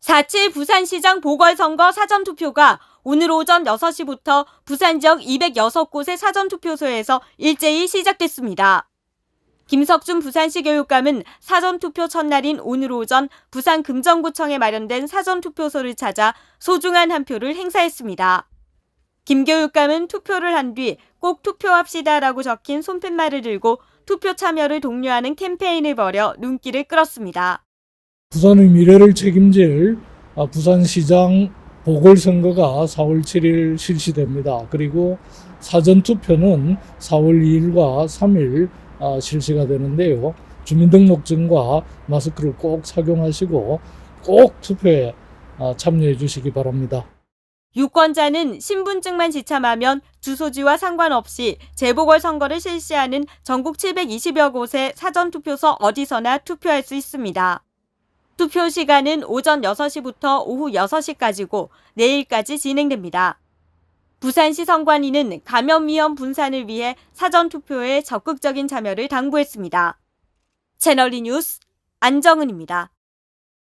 4.7 부산시장 보궐선거 사전투표가 오늘 오전 6시부터 부산 지역 206곳의 사전투표소에서 일제히 시작됐습니다. 김석준 부산시 교육감은 사전투표 첫날인 오늘 오전 부산 금정구청에 마련된 사전투표소를 찾아 소중한 한 표를 행사했습니다. 김 교육감은 투표를 한 뒤 꼭 투표합시다라고 적힌 손팻말을 들고 투표 참여를 독려하는 캠페인을 벌여 눈길을 끌었습니다. 부산의 미래를 책임질 아, 부산시장 보궐선거가 4월 7일 실시됩니다. 그리고 사전투표는 4월 2일과 3일 아, 실시가 되는데요. 주민등록증과 마스크를 꼭 착용하시고 꼭 투표에 아, 참여해 주시기 바랍니다. 유권자는 신분증만 지참하면 주소지와 상관없이 재보궐선거를 실시하는 전국 720여 곳의 사전투표소 어디서나 투표할 수 있습니다. 투표 시간은 오전 6시부터 오후 6시까지고 내일까지 진행됩니다. 부산시 선관위는 감염 위험 분산을 위해 사전투표에 적극적인 참여를 당부했습니다. 채널리 뉴스 안정은입니다.